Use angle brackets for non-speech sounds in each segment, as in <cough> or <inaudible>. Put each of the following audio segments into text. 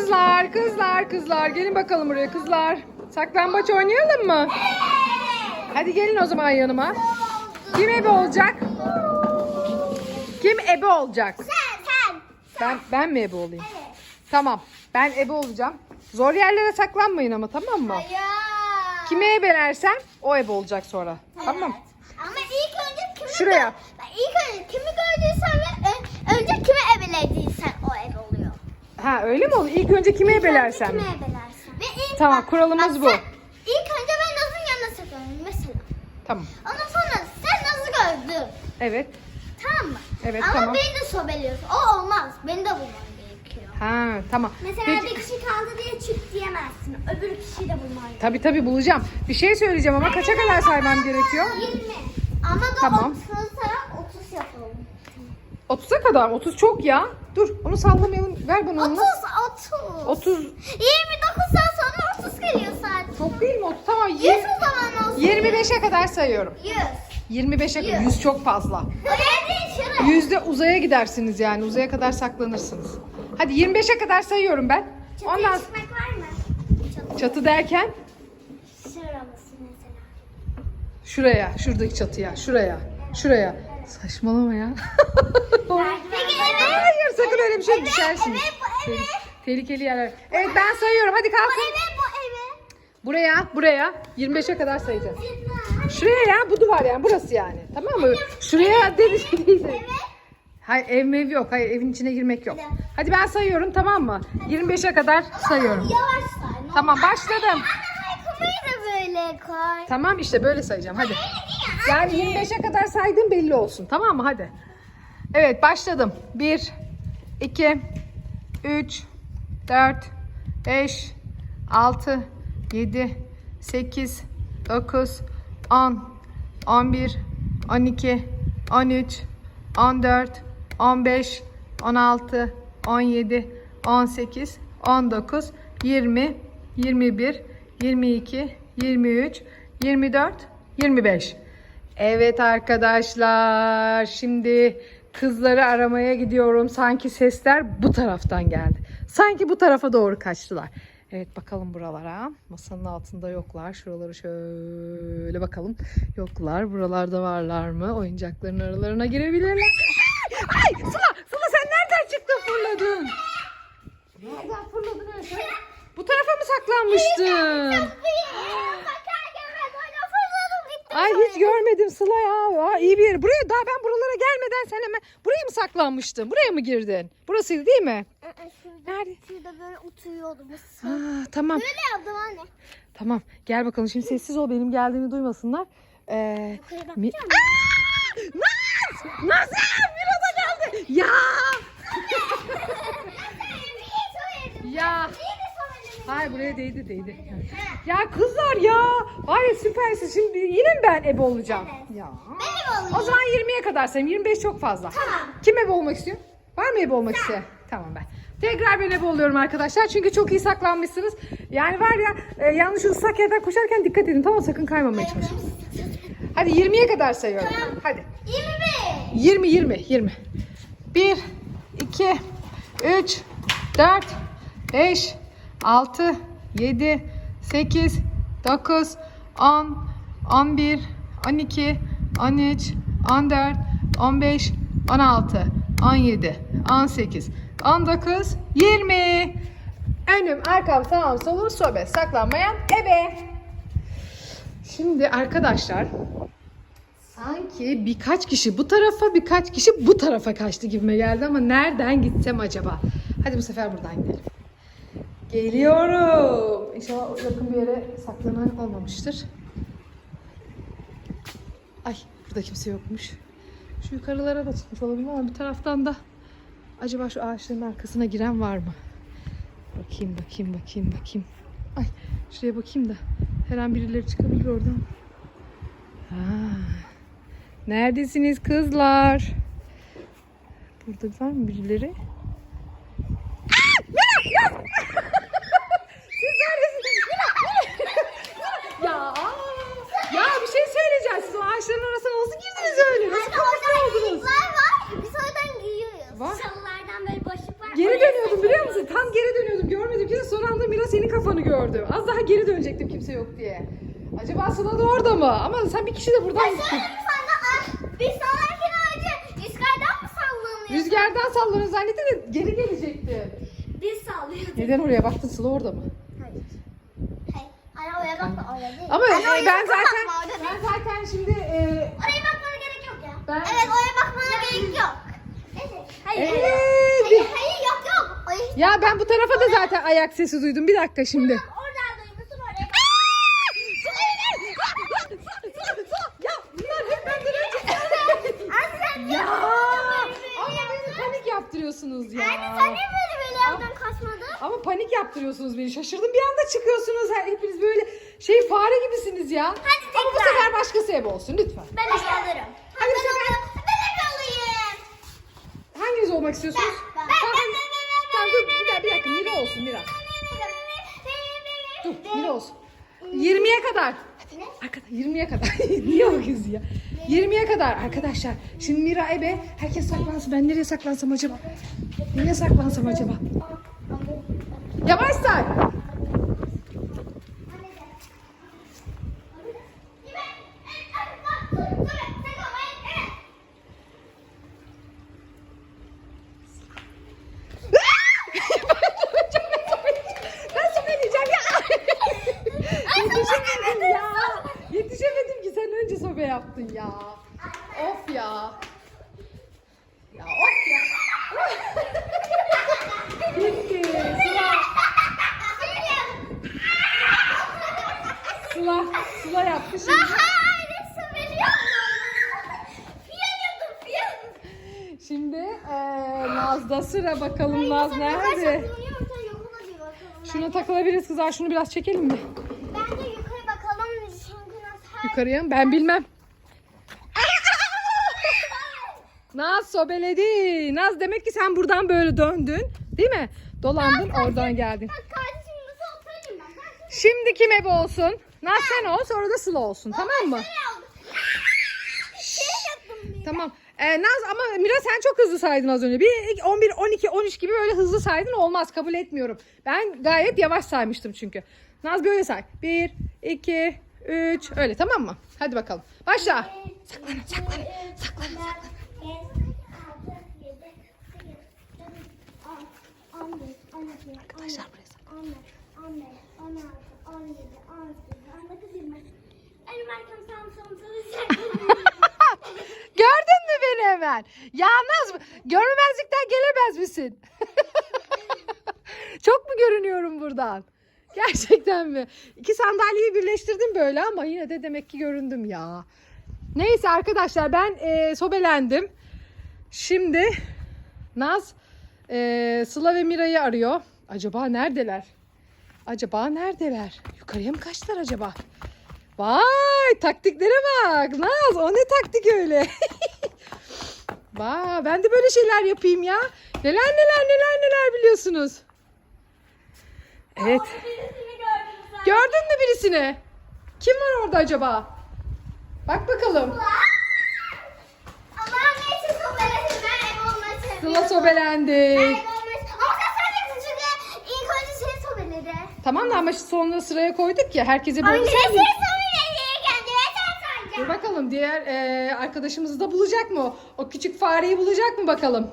kızlar, kızlar, kızlar. Gelin bakalım buraya kızlar. Saklambaç oynayalım mı? Hadi gelin o zaman yanıma. Kim ebe olacak? Kim ebe olacak? Sen sen. Ben ben mi ebe olayım? Evet. Tamam. Ben ebe olacağım. Zor yerlere saklanmayın ama tamam mı? Hayır. Kime ebelersem o ebe olacak sonra. Tamam. Evet. Ama ilk önce kimi Şuraya. gö- ilk önce kimi gördüysen ve önce kimi ebelediysen o ebe. Ha öyle mi olur? İlk önce kime ebelersem? Kimi ebelersen. Ve ilk Tamam, bak- kuralımız bak bu. sen- İlk önce ben Naz'ın yanına saklanıyorum mesela. Tamam. Ondan sonra sen Naz'ı gördün. Evet. Tamam mı? Evet, Ama tamam. beni de sobeliyorsun. O olmaz. Beni de bulman gerekiyor. Ha tamam. Mesela Peki- bir kişi kaldı diye çık diyemezsin. Öbür kişiyi de bulman gerekiyor. Tabii tabii bulacağım. Bir şey söyleyeceğim ama kaça kadar saymam gerekiyor? 20. Ama da Tamam. 30'a 30 yapalım. 30'a kadar. 30 çok ya. Dur onu sallamayalım. Ver bana 30 onu. 30. 30 29'dan sonra 30 geliyor zaten. çok değil mi? 30 tamam. 100 Yir- o zaman olsun. 25'e kadar sayıyorum. 100. 25'e kadar. Yüz. 100 çok fazla. Yüzde uzaya gidersiniz yani. Uzaya kadar saklanırsınız. Hadi 25'e kadar sayıyorum ben. Çatıya Ondan çıkmak var mı? Çatı. çatı derken Şurası mesela. şuraya, şuradaki çatıya, şuraya, şuraya. Saçmalama ya. <laughs> Peki. Hayır sakın öyle bir şey düşersiniz. evet, bu evet. Tehlikeli yerler. Evet ben sayıyorum. Hadi Bu kalkın. eve bu eve. Buraya, buraya 25'e kadar sayacağız. Şuraya ya bu duvar yani burası yani. Tamam mı? Şuraya deniz değil. Hayır ev mev yok. Hayır evin içine girmek yok. Hadi ben sayıyorum tamam mı? 25'e kadar sayıyorum. Yavaş say. Tamam başladım. Anne ayakkabıyı da böyle koy. Tamam işte böyle sayacağım hadi. Yani 25'e kadar saydım belli olsun tamam mı hadi. Evet başladım. 1, 2, 3, 4, 5, 6, 7, 8, 9, 10, 11, 12, 13, 14, 15, 16, 17, 18, 19, 20, 21, 22, 23, 24, 25. Evet arkadaşlar şimdi kızları aramaya gidiyorum. Sanki sesler bu taraftan geldi. Sanki bu tarafa doğru kaçtılar. Evet bakalım buralara. Masanın altında yoklar. Şuraları şöyle bakalım. Yoklar. Buralarda varlar mı? Oyuncakların aralarına girebilirler. Ay Sıla! Sıla sen nereden çıktın fırladın? Nereden fırladın öyle? Bu tarafa mı saklanmıştın? Bakarken ben böyle fırladım gittim. Ay hiç görmedim Sıla ya. Aa, iyi bir yer. Buraya daha ben buralara gelmeden sen hemen buraya mı saklanmıştın? Buraya mı girdin? Burasıydı değil mi? Şurada, Nerede? şurada böyle oturuyordum. Aa, tamam. Böyle yaptım anne. Tamam. Gel bakalım. Şimdi sessiz ol. Benim geldiğimi duymasınlar. Ee, Yukarı mi... bakacağım. Aa! Naz! Nazım! Mira da geldi. Ya! Ya! Buraya değdi değdi. Ya kızlar ya. Var ya süpersin. Şimdi yine mi ben ebe olacağım? Ya. Benim O zaman 20'ye kadar sayayım. 25 çok fazla. Tamam. Kim ebe olmak istiyor? Var mı ebe olmak isteyen? Tamam ben. Tekrar ben ebe oluyorum arkadaşlar. Çünkü çok iyi saklanmışsınız. Yani var ya e, yanlış ıslak yerden koşarken dikkat edin. Tamam sakın kaymamaya çalışın. Hadi 20'ye kadar sayıyorum. Tamam. Hadi. 21. 20 20 20. 1 2 3 4 5 6 7 8 9 10 11 12 13 14 15 16 17 18 19 20 Önüm, arkam, sağım, solum, sobe. Saklanmayan ebe. Şimdi arkadaşlar Sanki birkaç kişi bu tarafa birkaç kişi bu tarafa kaçtı gibime geldi ama nereden gitsem acaba? Hadi bu sefer buradan gidelim. Geliyorum. İnşallah yakın bir yere saklanan olmamıştır. Ay burada kimse yokmuş. Şu yukarılara da çıkmış olabilir ama bir taraftan da acaba şu ağaçların arkasına giren var mı? Bakayım bakayım bakayım bakayım. Ay şuraya bakayım da her an birileri çıkabilir oradan. Ha. Neredesiniz kızlar? Burada var mı birileri? Aa! Mira! Ya! Siz neredesiniz? Mira! Mira! Ya! Ya bir şey söyleyeceğim. Siz o ağaçların arasına nasıl girdiniz öyle? Nasıl Anne oradan kapatıyordunuz? geyikler var. Biz oradan giyiyoruz. Var. Çalılardan böyle boşluk var. Geri Oraya dönüyordum biliyor saklanıyoruz. musun? Tam geri dönüyordum. Görmedim sonra senin kafanı gördüm. Az daha geri dönecektim kimse yok diye. Acaba Sıla da orada mı? Ama sen bir kişi de buradan gittin. sana. Biz sallarken önce rüzgardan mı sallanıyoruz? Rüzgardan sallanıyor zannetti de geri gelecekti. Biz sallıyoruz. Neden oraya baktın Sıla orada mı? Hayır. Hayır. Ana oraya bakma orada değil. Ama e, oraya ben bakma, zaten orada değil. ben zaten şimdi e, Oraya bakmana gerek yok ya. Ben- Evet oraya bakmana gerek yok. Hayır, Evet. hayır. Hayır, hayır ya ben bu tarafa da zaten ayak sesi duydum. Bir dakika şimdi. Oradan duymuşsun oraya ya bunlar hep benden önce. Ya ama beni panik yaptırıyorsunuz ya. Anne sen niye böyle böyle yaptın kaçmadın? Ama panik yaptırıyorsunuz beni. Şaşırdım bir anda çıkıyorsunuz. Her- Hepiniz böyle şey fare gibisiniz ya. Hadi Ama bu tekrar. sefer başkası ebe olsun lütfen. Ben de alırım. Hadi ben. Ben de alayım. Hanginiz olmak istiyorsunuz? Ben, ben, Tamam, olsun Mira. Dur Mira olsun. 20'ye kadar. Ne? Arkadaşlar 20'ye kadar. <laughs> Niye kız ya? 20'ye kadar arkadaşlar. Şimdi Mira ebe. Herkes saklansın. Ben nereye saklansam acaba? Nereye saklansam acaba? Yavaş say. Ben söyleyeceğim ya. Yetişemedim ya. Yetişemedim ki sen önce sobe yaptın ya. Of ya. Ya of ya. Bitti. Sıla. Sıla. Sıla yaptı şimdi. Şimdi eee Naz'da sıra bakalım Naz nerede? Şuna takılabiliriz kızlar. Şunu biraz çekelim mi? Ben de yukarı bakalım çünkü nasıl Yukarıya mı? Ben bilmem. Naz sobeledi. Naz demek ki sen buradan böyle döndün. Değil mi? Dolandın oradan geldin. Bak kardeşim nasıl oturayım ben? Ben Şimdi kim ebe olsun? Naz sen ol sonra da Sıla olsun tamam mı? <laughs> şey. Tamam. Ee, Naz ama Mira sen çok hızlı saydın az önce. Bir 11, 12, 13 gibi böyle hızlı saydın olmaz kabul etmiyorum. Ben gayet yavaş saymıştım çünkü. Naz böyle say. 1, 2, 3 öyle tamam mı? Hadi bakalım. Başla. Saklanın saklanın. Saklanın saklanın. Arkadaşlar <laughs> Gördün mü beni hemen? Ya Naz görmemezlikten gelemez misin? <laughs> Çok mu görünüyorum buradan? Gerçekten mi? İki sandalyeyi birleştirdim böyle ama yine de demek ki göründüm ya. Neyse arkadaşlar ben e, sobelendim. Şimdi Naz e, Sıla ve Mira'yı arıyor. Acaba neredeler? Acaba neredeler? Yukarıya mı kaçtılar acaba? Vay taktiklere bak. Naz o ne taktik öyle? <laughs> Vay ben de böyle şeyler yapayım ya. Neler neler neler neler biliyorsunuz. Evet. Gördün mü birisini? Kim var orada acaba? Bak bakalım. Allah'ım neyse sobelesin ben ev olmasın. Sıla sobelendi. Ben ev olmasın. Ama sen söyledin çünkü ilk önce seni sobeledi. Tamam da ama sonra sıraya koyduk ya herkese Anne şey seni sobeledi. Kendime sen Dur bakalım diğer e, arkadaşımızı da bulacak mı? O küçük fareyi bulacak mı bakalım?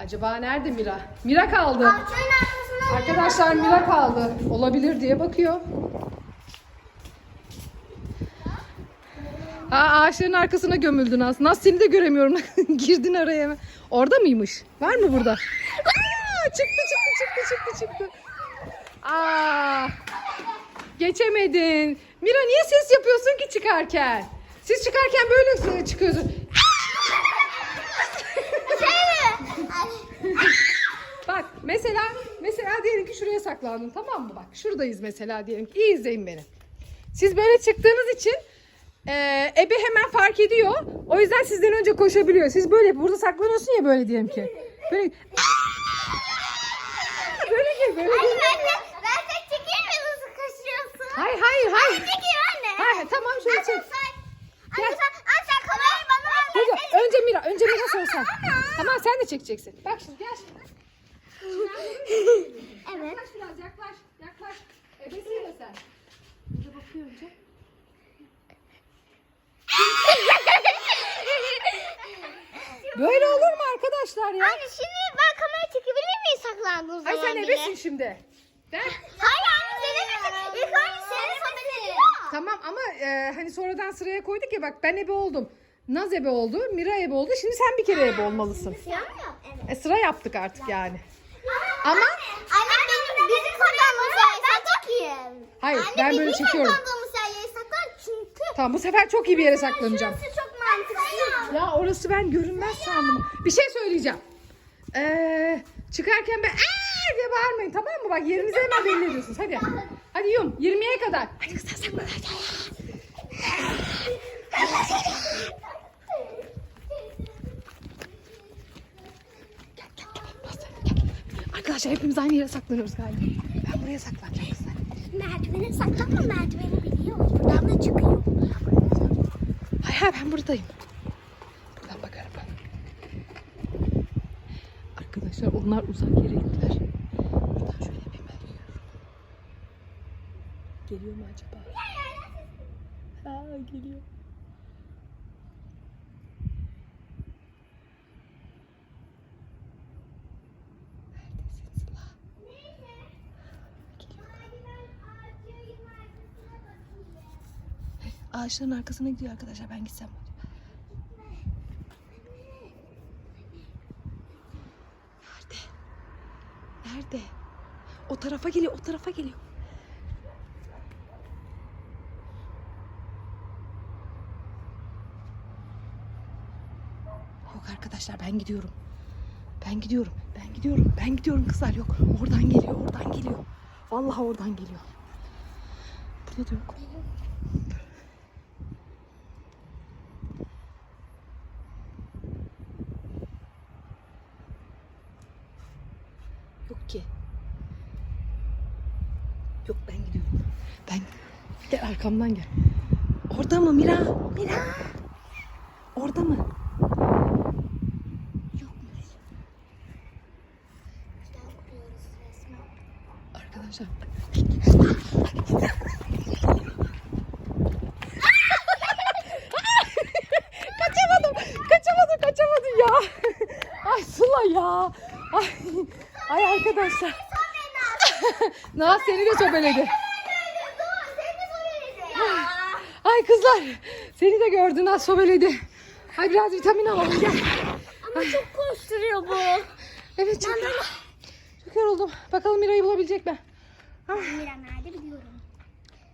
Acaba nerede Mira? Mira kaldı. Ağaçların arkasında Arkadaşlar Mira kaldı. Olabilir diye bakıyor. Aa, ağaçların arkasına gömüldün az. Nasıl seni de göremiyorum. <laughs> Girdin araya hemen. Orada mıymış? Var mı burada? Aa, çıktı çıktı çıktı çıktı çıktı. Aa, geçemedin. Mira niye ses yapıyorsun ki çıkarken? Siz çıkarken böyle çıkıyorsun. Şey mi? Bak mesela mesela diyelim ki şuraya saklandın tamam mı? Bak şuradayız mesela diyelim ki. İyi izleyin beni. Siz böyle çıktığınız için e, ebe hemen fark ediyor. O yüzden sizden önce koşabiliyor. Siz böyle burada saklanıyorsun ya böyle diyelim ki. Böyle böyle gel böyle Anne gel. ben de ben tek çekeyim mi nasıl kaçıyorsun? Hayır hayır hayır. Çekeyim anne. Hayır tamam şöyle Anne çek. sen, Gel. anne sen, anne sen kamerayı bana ver. Dur, dur. Önce Mira, önce Mira sorsan. Tamam sen de çekeceksin. Bak şimdi gel şimdi. Evet. Yaklaş biraz yaklaş. Yaklaş. Anne şimdi ben kamera çekebilir miyim saklandığın Ay zaman sen bile? ebesin şimdi. Ben Hayır anne senin İlk önce senin sobeli. Tamam ama e, hani sonradan sıraya koyduk ya bak ben ebe oldum. Naz ebe oldu, Mira ebe oldu. Şimdi sen bir kere ebe olmalısın. Siyah mı yap? Evet. E, sıra yaptık artık yani. Ama Ama- anne benim bizim saklandığımız yerleri saklayayım. Hayır, anne, ben böyle çekiyorum. saklandığımız yerleri saklan çünkü. Tamam bu sefer çok iyi bir yere saklanacağım. Şurası çok mantıklı. Ya orası ben görünmez sandım. Bir şey söyleyeceğim. Ee, çıkarken ben "Aa!" diye bağırmayın tamam mı? Bak yerinizi hemen belli ediyorsunuz. Hadi. Hadi yum 20'ye kadar. Hadi kızlar saklan. Arkadaşlar hepimiz aynı yere saklanıyoruz galiba. Ben buraya saklanacağım kızlar. Merdivene saklanma merdiveni biliyor. Buradan da çıkıyor. Hay hay ben buradayım. Buradan bakarım ben. Arkadaşlar onlar uzak yere gittiler. Buradan şöyle hemen yürüyorum. Geliyor mu acaba? Ha geliyor. Ağaçların arkasına gidiyor arkadaşlar. Ben gitsem mi acaba? Nerede? Nerede? O tarafa geliyor. O tarafa geliyor. Yok arkadaşlar ben gidiyorum. Ben gidiyorum. Ben gidiyorum. Ben gidiyorum kızlar yok. Oradan geliyor. Oradan geliyor. Vallahi oradan geliyor. Burada da. Yok ki. Yok ben gidiyorum. Ben gel arkamdan gel. Orada mı Mira? Mira. Orada mı? Yokmuş. Arkadaşlar. <laughs> kaçamadım. Kaçamadım. Kaçamadım ya. Ay Sıla ya. Ay, ay arkadaşlar. Naz <laughs> seni de sobeledi. Ay kızlar. Seni de gördü Naz sobeledi. Ay biraz vitamin alalım gel. Ama çok koşturuyor bu. Evet çok, çok yoruldum. Bakalım Mira'yı bulabilecek mi? Mira nerede biliyorum.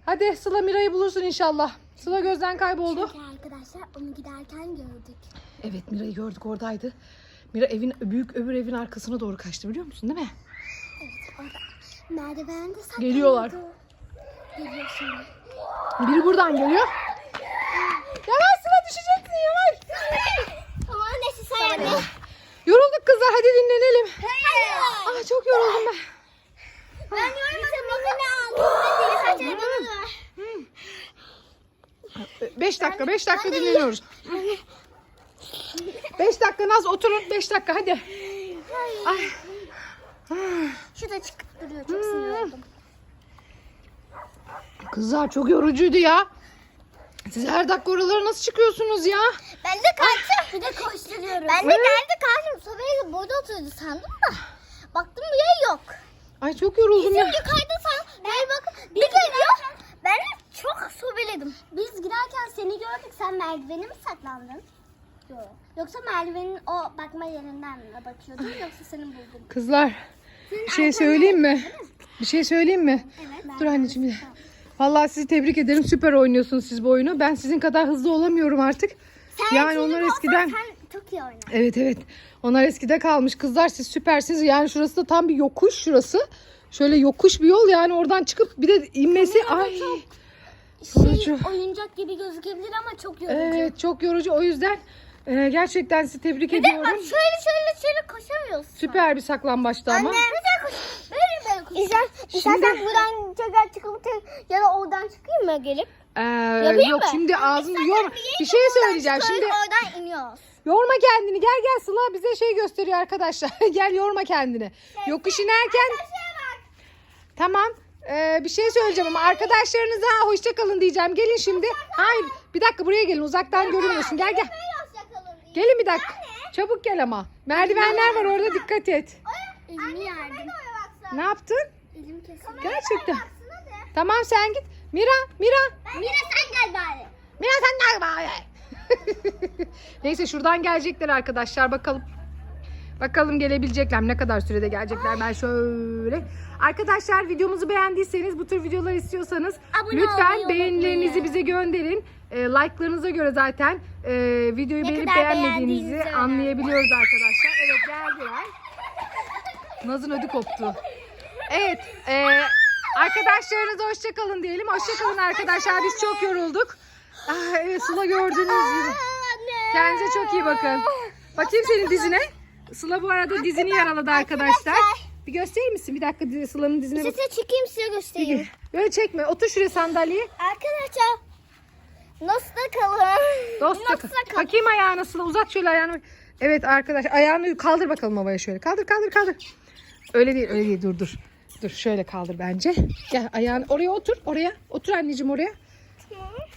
Hadi Sıla Mira'yı bulursun inşallah. Sıla gözden kayboldu. Çünkü arkadaşlar onu giderken gördük. Evet Mira'yı gördük oradaydı. Mira evin büyük öbür evin arkasına doğru kaçtı biliyor musun değil mi? Evet orada. Merdivende saklanıyordu. Geliyorlar. Geliyor şimdi. Biri buradan geliyor. Yavaş Sıla düşeceksin yavaş. Tamam annesi sayalım. Yorulduk kızlar hadi dinlenelim. Hayır. Aa çok yoruldum ben. Ben bana ver. 5 dakika 5 dakika dinleniyoruz. 5 dakika Naz oturun 5 dakika hadi. Ay. Şu da çıkıp duruyor. Çok sinir oldum. Kızlar çok yorucuydu ya. Siz her dakika oralara nasıl çıkıyorsunuz ya? Ben de kaçtım. Bir de koşturuyorum. Ben de Evet. nerede kaçtım? Sobaya burada oturdu sandım da. Baktım bir yer yok. Ay çok yoruldum Bizim ya. yukarıda san. Bir bak bir geliyor. Ben de çok sobeledim. Biz giderken seni gördük. Sen merdivene mi saklandın? Yok. Yoksa merdivenin o bakma yerinden mi bakıyordun yoksa senin buldun? Kızlar bir şey söyleyeyim mi? Bir şey söyleyeyim mi? Evet. Dur anneciğim bir. Vallahi sizi tebrik ederim. Süper oynuyorsunuz siz bu oyunu. Ben sizin kadar hızlı olamıyorum artık. yani onlar eskiden Sen çok iyi oynadın. Evet evet. Onlar eskide kalmış. Kızlar siz süpersiniz. Yani şurası da tam bir yokuş şurası. Şöyle yokuş bir yol yani oradan çıkıp bir de inmesi ay. Yorucu. Şey, oyuncak gibi gözükebilir ama çok yorucu. Evet çok yorucu. O yüzden e, gerçekten sizi tebrik Bir de bak ediyorum. şöyle şöyle şöyle koşamıyorsun. Süper bir saklambaçtı ama. Anne. İstersen istersen buradan tekrar çıkıp tek, ya da oradan çıkayım mı gelip? Ee, Yapayım yok mı? şimdi ağzını yorma. Bir şey söyleyeceğim. Şimdi Oradan iniyoruz. yorma kendini. Gel gel Sıla bize şey gösteriyor arkadaşlar. <laughs> gel yorma kendini. Yokuş inerken Tamam. Ee, bir şey söyleyeceğim ama arkadaşlarınıza hoşça kalın diyeceğim. Gelin şimdi. Hayır. Bir dakika buraya gelin. Uzaktan görünmüyorsun. Gel gel. Gelin bir dakika. Çabuk gel ama. Merdivenler var orada dikkat et. Yardım. Ne yaptın? Elim kesildi. Gerçekten. Tamam sen git. Mira, Mira. Mira sen gel bari. Mira sen gel bari. <laughs> Neyse şuradan gelecekler arkadaşlar bakalım. Bakalım gelebilecekler? Ne kadar sürede gelecekler? Ben şöyle. Arkadaşlar videomuzu beğendiyseniz bu tür videolar istiyorsanız Abone lütfen beğenilerinizi unutmayın. bize gönderin. E, like'larınıza göre zaten e, videoyu Ne beğenip beğenmediğinizi anlayabiliyoruz arkadaşlar. Evet geldiler. Naz'ın ödü koptu. Evet. E, arkadaşlarınıza hoşçakalın diyelim. Hoşçakalın arkadaşlar. Biz çok yorulduk. Ah, evet Sıla gördüğünüz gibi. Kendinize çok iyi bakın. Bakayım senin dizine. Sıla bu arada dizini yaraladı arkadaşlar. Bir gösterir misin? Bir dakika Sıla'nın dizine bak. Size çekeyim size göstereyim. Böyle çekme. Otur şuraya sandalyeye. Arkadaşlar nasıl kalın? Dost Nasıl kalın? Bakayım ayağına Sıla. Uzat şöyle ayağını. Evet arkadaş ayağını kaldır bakalım havaya şöyle. Kaldır kaldır kaldır. Öyle değil öyle değil dur dur. Dur şöyle kaldır bence. Gel ayağını oraya otur. Oraya. Otur anneciğim oraya.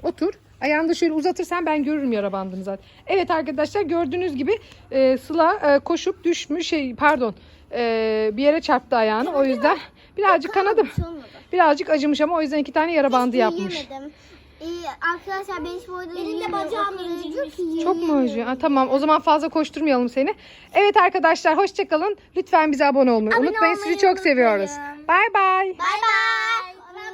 Otur. Ayağını da şöyle uzatırsan ben görürüm yara bandını zaten. Evet arkadaşlar gördüğünüz gibi e, Sıla e, koşup düşmüş şey pardon e, bir yere çarptı ayağını. O yüzden birazcık kanadı. Birazcık acımış ama o yüzden iki tane yara bandı yapmış. Yiyemedim. Ee, arkadaşlar ben hiç bu arada Benim de bacağım incinmiş. Çok mu acıyor? Ha, tamam o zaman fazla koşturmayalım seni. Evet arkadaşlar hoşçakalın. Lütfen bize abone olmayı Abone unutmayın. Sizi olmayı çok seviyoruz. unutmayın. Bay bay. Bay bay.